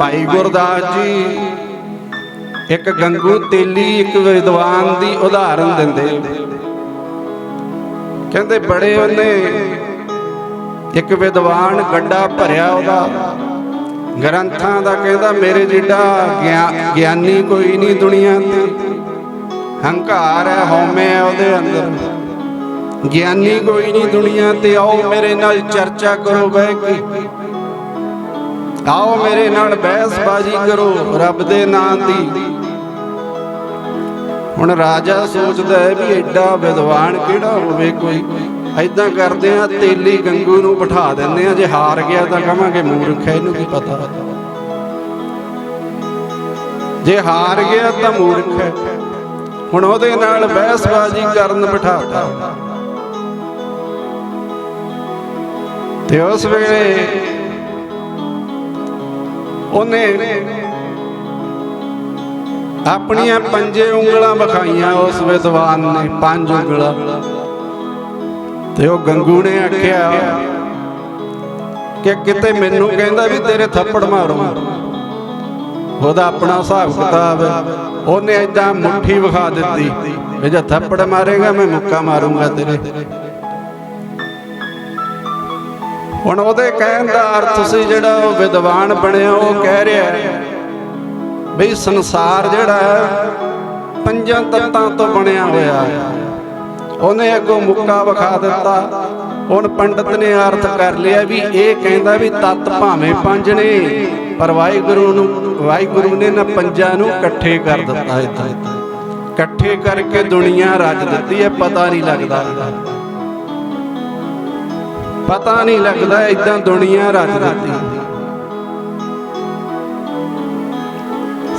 ਭਾਈ ਗੁਰਦਾਸ ਜੀ, ਇੱਕ ਗੰਗੂ ਤੇਲੀ, ਇੱਕ ਵਿਦਵਾਨ ਦੀ ਉਦਾਹਰਨ ਦਿੰਦੇ ਕਹਿੰਦੇ ਬੜੇ ਉਹਨੇ ਇੱਕ ਵਿਦਵਾਨ ਗੱਡਾ ਭਰਿਆ ਉਹਦਾ। ਗ੍ਰੰਥਾਂ ਦਾ ਕਹਿੰਦਾ, ਮੇਰੇ ਜਿੱਡਾ ਗਿਆਨੀ ਕੋਈ ਨਹੀਂ ਦੁਨੀਆ ਤੇ। ਹੰਕਾਰ ਹੈ, ਹਉਮੈ ਹੈ ਉਹਦੇ ਅੰਦਰ। ਗਿਆਨੀ ਕੋਈ ਨਹੀਂ ਦੁਨੀਆ ਤੇ। ਆਓ ਮੇਰੇ ਨਾਲ ਚਰਚਾ ਕਰੋ ਬਹਿ ਕੇ। ਆਓ ਮੇਰੇ ਨਾਲ ਬਹਿਸਬਾਜ਼ੀ ਕਰੋ, ਰੱਬ ਦੇ ਨਾਂ ਦੀ। ਹੁਣ ਰਾਜਾ ਸੋਚਦਾ ਹੈ ਵੀ ਐਡਾ ਵਿਦਵਾਨ ਕਿਹੜਾ ਹੋਵੇ ਕੋਈ। ਐਦਾਂ ਕਰਦੇ ਆ ਤੇਲੀ ਗੰਗੂ ਨੂੰ ਬਿਠਾ ਦਿੰਦੇ ਆ ਜੇ ਹਾਰ ਗਿਆ ਤਾਂ ਕਹਾਂਗੇ ਮੂਰਖ ਹੈ, ਇਹਨੂੰ ਕੀ ਪਤਾ। ਜੇ ਹਾਰ ਗਿਆ ਤਾਂ ਮੂਰਖ ਹੈ। ਹੁਣ ਉਹਦੇ ਨਾਲ ਬਹਿਸਬਾਜ਼ੀ ਕਰਨ ਬਿਠਾਤਾ। ਤੇ ਉਸ ਵੇਲੇ ਉਹਨੇ ਆਪਣੀਆਂ ਪੰਜੇ ਉਂਗਲਾਂ ਵਿਖਾਈਆਂ, ਉਸ ਵਿਦਵਾਨ ਨੇ ਪੰਜ ਉਂਗਲਾਂ। ਤੇ ਉਹ ਗੰਗੂ ਨੇ ਆਖਿਆ, ਕਿ ਕਿਤੇ ਮੈਨੂੰ ਕਹਿੰਦਾ ਵੀ ਤੇਰੇ ਥੱਪੜ ਮਾਰੂ। ਉਹਦਾ ਆਪਣਾ ਹਿਸਾਬ ਕਿਤਾਬ, ਉਹਨੇ ਏਦਾਂ ਮੁੱਠੀ ਵਿਖਾ ਦਿੱਤੀ, ਵੀ ਜੇ ਥੱਪੜ ਮਾਰੇਗਾ ਮੈਂ ਮੁੱਕਾ ਮਾਰੂੰਗਾ ਤੇਰੇ। ਹੁਣ ਉਹਦੇ ਕਹਿਣ ਦਾ ਅਰਥ ਸੀ ਜਿਹੜਾ ਉਹ ਵਿਦਵਾਨ ਬਣਿਆ, ਉਹ ਕਹਿ ਰਿਹਾ ਹੈ ਬਈ ਸੰਸਾਰ ਜਿਹੜਾ ਹੈ ਪੰਜਾਂ ਤੱਤਾਂ ਤੋਂ ਬਣਿਆ ਹੋਇਆ ਹੈ। ਉਹਨੇ ਅੱਗੋਂ ਮੁੱਕਾ ਵਿਖਾ ਦਿੱਤਾ। ਹੁਣ ਪੰਡਤ ਨੇ ਅਰਥ ਕਰ ਲਿਆ ਵੀ ਇਹ ਕਹਿੰਦਾ ਵੀ ਤੱਤ ਭਾਵੇਂ ਪੰਜ ਨੇ, ਪਰ ਵਾਹਿਗੁਰੂ ਨੂੰ, ਵਾਹਿਗੁਰੂ ਨੇ ਨਾ ਪੰਜਾਂ ਨੂੰ ਇਕੱਠੇ ਕਰ ਦਿੱਤਾ ਇੱਥੇ। ਇਕੱਠੇ ਕਰਕੇ ਦੁਨੀਆ ਰਚ ਦਿੱਤੀ ਹੈ, ਪਤਾ ਨਹੀਂ ਲੱਗਦਾ। ਪਤਾ ਨਹੀਂ ਲੱਗਦਾ ਇਦਾਂ ਦੁਨੀਆ ਰਚ ਦਿੱਤੀ।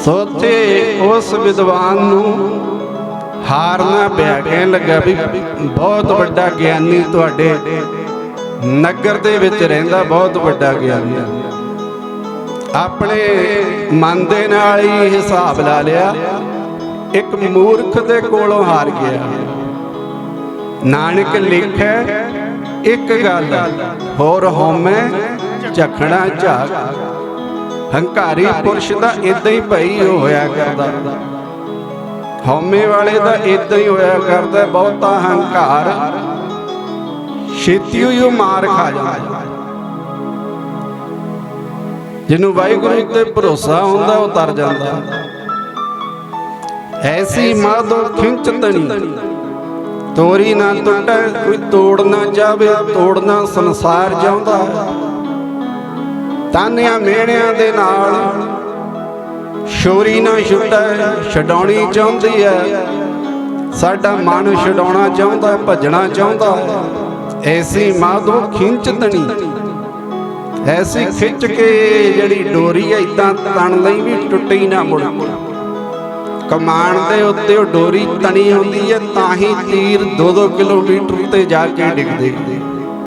ਸੋ ਉਸ ਵਿਦਵਾਨ ਨੂੰ ਹਾਰਨਾ ਪਿਆ, ਕਹਿਣ ਲੱਗਾ ਵੀ ਬਹੁਤ ਵੱਡਾ ਗਿਆਨੀ ਤੁਹਾਡੇ ਨਗਰ ਦੇ ਵਿੱਚ ਰਹਿੰਦਾ, ਬਹੁਤ ਵੱਡਾ ਗਿਆਨੀ। ਆਪਣੇ ਮਨ ਦੇ ਨਾਲ ਹੀ ਹਿਸਾਬ ਲਾ ਲਿਆ, ਇੱਕ ਮੂਰਖ ਦੇ ਕੋਲੋਂ ਹਾਰ ਗਿਆ। ਨਾਨਕ ਲਿਖੈ ਇੱਕ ਗੱਲ ਹੋਰ ਹਉਮੈ ਝਖਣਾ ਝਾਕ। ਹੰਕਾਰੀ ਪੁਰਸ਼ ਦਾ ਇਦਾਂ ਹੀ ਭਈ ਹੋਇਆ ਕਰਦਾ। ਹਉਮੈ ਵਾਲੇ ਦਾ ਇਦਾਂ ਹੀ ਹੋਇਆ ਕਰਦਾ, ਬਹੁਤਾ ਹੰਕਾਰ। ਛੇਤੀ ਹੀ ਮਾਰ ਖਾ ਜਾਂਦਾ। ਜਿਹਨੂੰ ਵਾਹਿਗੁਰੂ ਤੇ ਭਰੋਸਾ ਹੁੰਦਾ, ਉਹ ਤਰ ਜਾਂਦਾ। ਐਸੀ ਮਾਦੋ ਖਿੰਚ ਤਣੀ ਤੋਰੀ ਨਾ ਟੁੱਟੈ, ਕੋਈ ਤੋੜ ਨਾ ਜਾਵੇ ਤੋੜਨਾ ਸੰਸਾਰ ਜਾਉਂਦਾ। ਤਾਨਿਆਂ ਮੇਣਿਆਂ ਦੇ ਨਾਲ ਸ਼ੋਰੀ ਨਾ ਛੁੱਟੈ, ਛਡਾਉਣੀ ਚਾਹੁੰਦੀ ਹੈ ਸਾਡਾ ਮਨ ਛਡਾਉਣਾ ਚਾਹੁੰਦਾ, ਭੱਜਣਾ ਚਾਹੁੰਦਾ ਐਸੀ ਮਾਦੋ ਖਿੰਚਤਣੀ ਐਸੀ ਖਿੱਚ ਕੇ ਜਿਹੜੀ ਡੋਰੀ ਐ ਇਦਾਂ ਤਣ ਲਈ ਵੀ ਟੁੱਟੀ ਨਾ ਮੁੜ। ਕਮਾਨ ਦੇ ਉੱਤੇ ਉਹ ਡੋਰੀ ਤਣੀ ਹੁੰਦੀ ਹੈ, ਤਾਂ ਹੀ ਤੀਰ 2-2 ਕਿਲੋਮੀਟਰ ਤੇ ਜਾ ਕੇ ਡਿੱਗਦੇ।